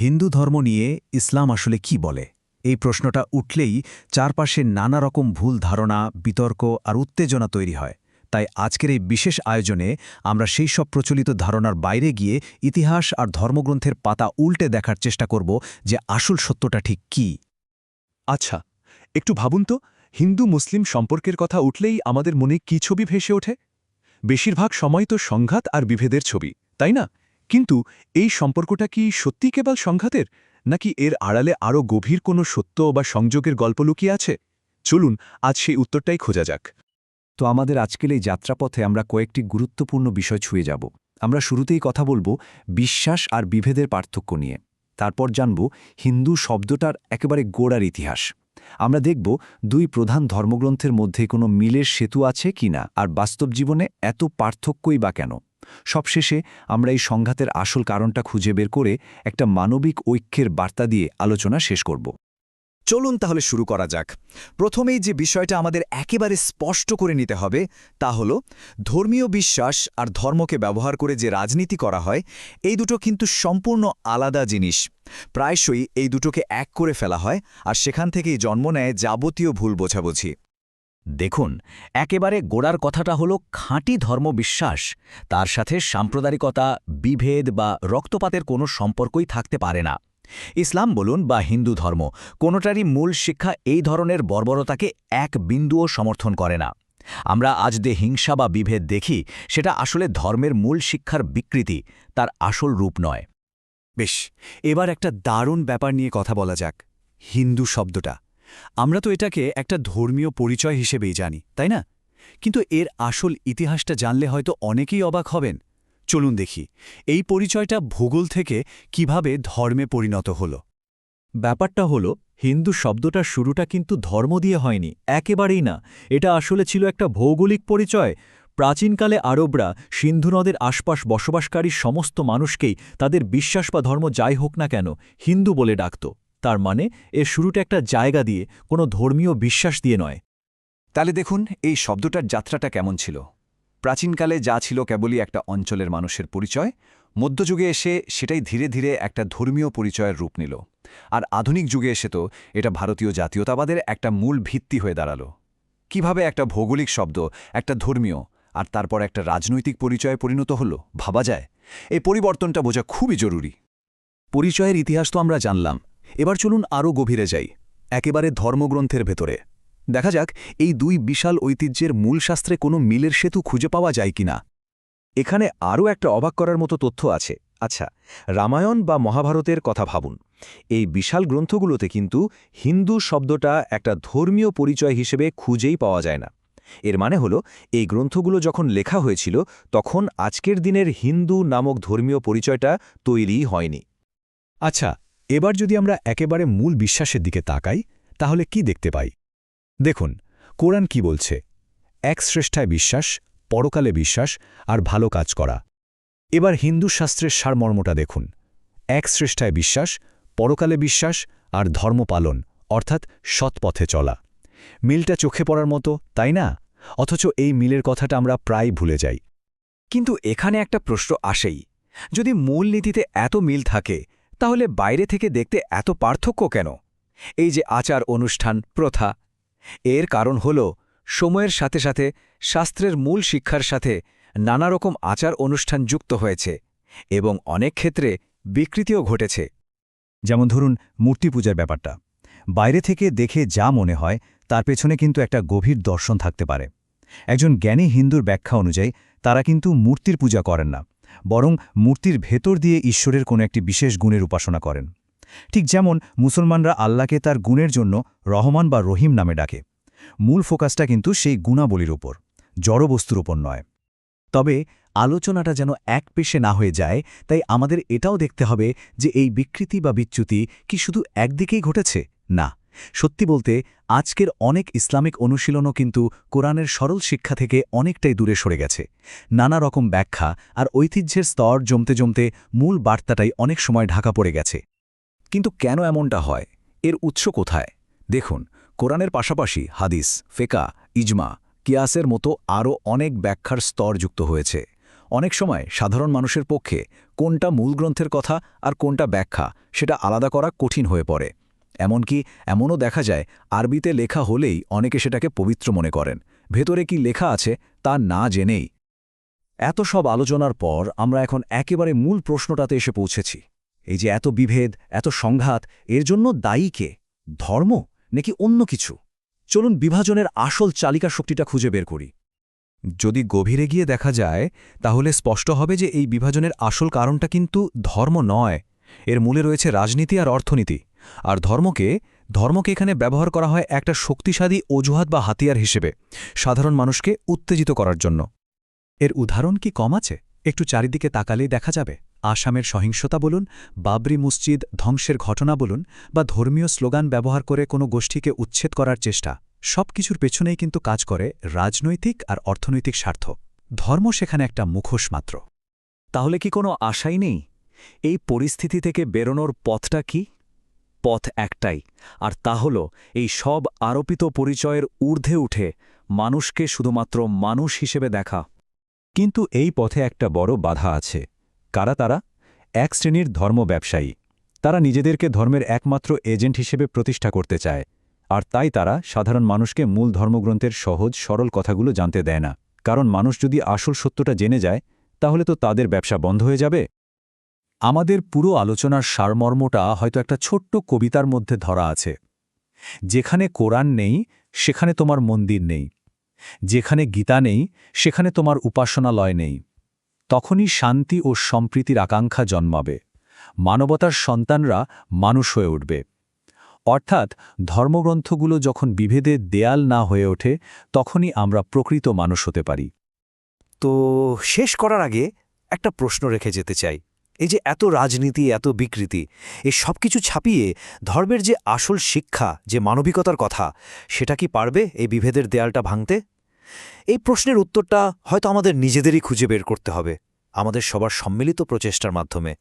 হিন্দু ধর্ম নিয়ে ইসলাম আসলে কি বলে? এই প্রশ্নটা উঠলেই চারপাশে নানা রকম ভুল ধারণা, বিতর্ক আর উত্তেজনা তৈরি হয়। তাই আজকের এই বিশেষ আয়োজনে আমরা সেই সব প্রচলিত ধারণার বাইরে গিয়ে ইতিহাস আর ধর্মগ্রন্থের পাতা উল্টে দেখার চেষ্টা করব যে আসল সত্যটা ঠিক কি। আচ্ছা একটু ভাবুন তো হিন্দু মুসলিম সম্পর্কের কথা উঠলেই আমাদের মনে কি ছবি ভেসে ওঠে? বেশিরভাগ সময় তো সংঘাত আর বিভেদের ছবি, তাই না? কিন্তু এই সম্পর্কটা কি সত্যি কেবল সংঘাতের? নাকি এর আড়ালে আরও গভীর কোনো সত্য বা সংযোগের গল্প লুকিয়ে আছে? চলুন, আজ সেই উত্তরটাই খোঁজা যাক। তো আমাদের আজকের এই যাত্রাপথে আমরা কয়েকটি গুরুত্বপূর্ণ বিষয় ছুঁয়ে যাব। আমরা শুরুতেই কথা বলব বিশ্বাস আর বিভেদের পার্থক্য নিয়ে। তারপর জানব হিন্দু শব্দটার একেবারে গোড়ার ইতিহাস। আমরা দেখব দুই প্রধান ধর্মগ্রন্থের মধ্যে কোনো মিলের সেতু আছে কিনা আর বাস্তব জীবনে এত পার্থক্যই বা কেন? সবশেষে আমরা এই সংঘাতের আসল কারণটা খুঁজে বের করে একটা মানবিক ঐক্যের বার্তা দিয়ে আলোচনা শেষ করব। চলুন তাহলে শুরু করা যাক। প্রথমেই যে বিষয়টা আমাদের একেবারে স্পষ্ট করে নিতে হবে, তা হল, ধর্মীয় বিশ্বাস আর ধর্মকে ব্যবহার করে যে রাজনীতি করা হয়, এই দুটো কিন্তু সম্পূর্ণ আলাদা জিনিস। প্রায়শই এই দুটোকে এক করে ফেলা হয় আর সেখান থেকেই জন্ম নেয় যাবতীয় ভুল বোঝাবুঝি। দেখুন, একেবারে গোড়ার কথাটা হলো খাঁটি ধর্মবিশ্বাস তার সাথে সাম্প্রদায়িকতা, বিভেদ বা রক্তপাতের কোনো সম্পর্কই থাকতে পারে না। ইসলাম বলুন বা হিন্দু ধর্ম, কোনোটারই মূল শিক্ষা এই ধরনের বর্বরতাকে এক বিন্দুও সমর্থন করে না। আমরা আজ যে হিংসা বা বিভেদ দেখি, সেটা আসলে ধর্মের মূল শিক্ষার বিকৃতি, তার আসল রূপ নয়। বেশ, এবার একটা দারুণ ব্যাপার নিয়ে কথা বলা যাক, হিন্দু শব্দটা। আমরা তো এটাকে একটা ধর্মীয় পরিচয় হিসেবেই জানি, তাই না? কিন্তু এর আসল ইতিহাসটা জানলে হয়তো অনেকেই অবাক হবেন। চলুন দেখি, এই পরিচয়টা ভূগোল থেকে কীভাবে ধর্মে পরিণত হল। ব্যাপারটা হল, হিন্দু শব্দটার শুরুটা কিন্তু ধর্ম দিয়ে হয়নি, একেবারেই না। এটা আসলে ছিল একটা ভৌগোলিক পরিচয়। প্রাচীনকালে আরবরা সিন্ধু নদের আশপাশ বসবাসকারী সমস্ত মানুষকেই তাদের বিশ্বাস বা ধর্ম যাই হোক না কেন, হিন্দু বলে ডাকত। তার মানে এর শুরুটা একটা জায়গা দিয়ে, কোনো ধর্মীয় বিশ্বাস দিয়ে নয়। তাহলে দেখুন, এই শব্দটার যাত্রাটা কেমন ছিল? প্রাচীনকালে যা ছিল কেবলই একটা অঞ্চলের মানুষের পরিচয়, মধ্যযুগে এসে সেটাই ধীরে ধীরে একটা ধর্মীয় পরিচয়ের রূপ নিল। আর আধুনিক যুগে এসে তো এটা ভারতীয় জাতীয়তাবাদের একটা মূল ভিত্তি হয়ে দাঁড়াল। কীভাবে একটা ভৌগোলিক শব্দ, একটা ধর্মীয় আর তারপর একটা রাজনৈতিক পরিচয়ে পরিণত হল, ভাবা যায়। এই পরিবর্তনটা বোঝা খুবই জরুরি। পরিচয়ের ইতিহাস তো আমরা জানলাম। এবার চলুন আরও গভীরে যাই। একেবারে ধর্মগ্রন্থের ভেতরে। দেখা যাক এই দুই বিশাল ঐতিহ্যের মূল শাস্ত্রে কোনো মিলের সেতু খুঁজে পাওয়া যায় কিনা। এখানে আরও একটা অবাক করার মতো তথ্য আছে। আচ্ছা রামায়ণ বা মহাভারতের কথা ভাবুন। এই বিশাল গ্রন্থগুলোতে কিন্তু হিন্দু শব্দটা একটা ধর্মীয় পরিচয় হিসেবে খুঁজেই পাওয়া যায় না। এর মানে হল, এই গ্রন্থগুলো যখন লেখা হয়েছিল, তখন আজকের দিনের হিন্দু নামক ধর্মীয় পরিচয়টা তৈরিই হয়নি। আচ্ছা এবার যদি আমরা একেবারে মূল বিশ্বাসের দিকে তাকাই, তাহলে কি দেখতে পাই? দেখুন, কোরআন কি বলছে? এক শ্রেষ্ঠায় বিশ্বাস, পরকালে বিশ্বাস আর ভালো কাজ করা। এবার হিন্দু শাস্ত্রের সারমর্মটা দেখুন। এক শ্রেষ্ঠায় বিশ্বাস, পরকালে বিশ্বাস আর ধর্ম পালন, অর্থাৎ সৎপথে চলা। মিলটা চোখে পড়ার মতো, তাই না? অথচ এই মিলের কথাটা আমরা প্রায় ভুলে যাই। কিন্তু এখানে একটা প্রশ্ন আসেই। যদি মূল নীতিতে এত মিল থাকে, তাহলে বাইরে থেকে দেখতে এত পার্থক্য কেন? এই যে আচার অনুষ্ঠান প্রথা এর কারণ হল, সময়ের সাথে সাথে শাস্ত্রের মূল শিক্ষার সাথে নানা রকম আচার অনুষ্ঠান যুক্ত হয়েছে এবং অনেক ক্ষেত্রে বিকৃতিও ঘটেছে। যেমন ধরুন, মূর্তি পূজার ব্যাপারটা। বাইরে থেকে দেখে যা মনে হয়, তার পেছনে কিন্তু একটা গভীর দর্শন থাকতে পারে। একজন জ্ঞানী হিন্দুর ব্যাখ্যা অনুযায়ী, তারা কিন্তু মূর্তির পূজা করেন না, বরং মূর্তির ভেতর দিয়ে ঈশ্বরের কোনো একটি বিশেষ গুণের উপাসনা করেন। ঠিক যেমন মুসলমানরা আল্লাহকে তার গুণের জন্য রহমান বা রহিম নামে ডাকে। মূল ফোকাসটা কিন্তু সেই গুণাবলীর উপর, জড়বস্তুর ওপর নয়। তবে আলোচনাটা যেন এক পেশে না হয়ে যায়, তাই আমাদের এটাও দেখতে হবে যে এই বিকৃতি বা বিচ্যুতি কি শুধু একদিকেই ঘটেছে? না। সত্যি বলতে, আজকের অনেক ইসলামিক অনুশীলনও কিন্তু কোরআনের সরল শিক্ষা থেকে অনেকটাই দূরে সরে গেছে। নানা রকম ব্যাখ্যা আর ঐতিহ্যের স্তর জমতে জমতে মূল বার্তাটাই অনেক সময় ঢাকা পড়ে গেছে। কিন্তু কেন এমনটা হয়? এর উৎস কোথায়? দেখুন, কোরআনের পাশাপাশি হাদিস, ফেকা, ইজমা, কিয়াসের মতো আরও অনেক ব্যাখ্যার স্তর যুক্ত হয়েছে। অনেক সময় সাধারণ মানুষের পক্ষে কোনটা মূল গ্রন্থের কথা আর কোনটা ব্যাখ্যা সেটা আলাদা করা কঠিন হয়ে পড়ে। এমনকি এমনও দেখা যায়, আরবিতে লেখা হলেই অনেকে সেটাকে পবিত্র মনে করেন। ভেতরে কি লেখা আছে তা না জেনেই। এত সব আলোচনার পর আমরা এখন একেবারে মূল প্রশ্নটাতে এসে পৌঁছেছি। এই যে এত বিভেদ, এত সংঘাত, এর জন্য দায়ী কে? ধর্ম? নাকি অন্য কিছু? চলুন বিভাজনের আসল চালিকা শক্তিটা খুঁজে বের করি। যদি গভীরে গিয়ে দেখা যায়, তাহলে স্পষ্ট হবে যে এই বিভাজনের আসল কারণটা কিন্তু ধর্ম নয়। এর মূলে রয়েছে রাজনীতি আর অর্থনীতি। আর ধর্মকে ধর্মকে এখানে ব্যবহার করা হয় একটা শক্তিশালী অজুহাত বা হাতিয়ার হিসেবে, সাধারণ মানুষকে উত্তেজিত করার জন্য। এর উদাহরণ কি কম আছে? একটু চারিদিকে তাকালেই দেখা যাবে। আসামের সহিংসতা বলুন, বাবরি মসজিদ ধ্বংসের ঘটনা বলুন, বা ধর্মীয় স্লোগান ব্যবহার করে কোনো গোষ্ঠীকে উচ্ছেদ করার চেষ্টা, সব কিছুর পেছনেই কিন্তু কাজ করে রাজনৈতিক আর অর্থনৈতিক স্বার্থ। ধর্ম সেখানে একটা মুখোশ মাত্র। তাহলে কি কোনো আশাই নেই? এই পরিস্থিতি থেকে বেরোনোর পথটা কি? পথ একটাই, আর তা হল এই সব আরোপিত পরিচয়ের ঊর্ধ্বে উঠে মানুষকে শুধুমাত্র মানুষ হিসেবে দেখা। কিন্তু এই পথে একটা বড় বাধা আছে। কারা তারা? এক শ্রেণির ধর্ম ব্যবসায়ী। তারা নিজেদেরকে ধর্মের একমাত্র এজেন্ট হিসেবে প্রতিষ্ঠা করতে চায়। আর তাই তারা সাধারণ মানুষকে মূল ধর্মগ্রন্থের সহজ, সরল কথাগুলো জানতে দেয় না। কারণ মানুষ যদি আসল সত্যটা জেনে যায়, তাহলে তো তাদের ব্যবসা বন্ধ হয়ে যাবে। আমাদের পুরো আলোচনার সারমর্মটা হয়তো একটা ছোট্ট কবিতার মধ্যে ধরা আছে। যেখানে কোরআন নেই, সেখানে তোমার মন্দির নেই। যেখানে গীতা নেই, সেখানে তোমার উপাসনালয় নেই। তখনই শান্তি ও সম্প্রীতির আকাঙ্ক্ষা জন্মাবে। মানবতার সন্তানরা মানুষ হয়ে উঠবে। অর্থাৎ ধর্মগ্রন্থগুলো যখন বিভেদের দেয়াল না হয়ে ওঠে, তখনই আমরা প্রকৃত মানুষ হতে পারি। তো শেষ করার আগে একটা প্রশ্ন রেখে যেতে চাই। এই যে এত রাজনীতি, এত বিকৃতি, এই সব কিছু ছাপিয়ে ধর্মের যে আসল শিক্ষা, যে মানবিকতার কথা, সেটা কি পারবে এই বিভেদের দেয়ালটা ভাঙতে? এই প্রশ্নের উত্তরটা হয়তো আমাদের নিজেদেরই খুঁজে বের করতে হবে, আমাদের সবার সম্মিলিত প্রচেষ্টার মাধ্যমে।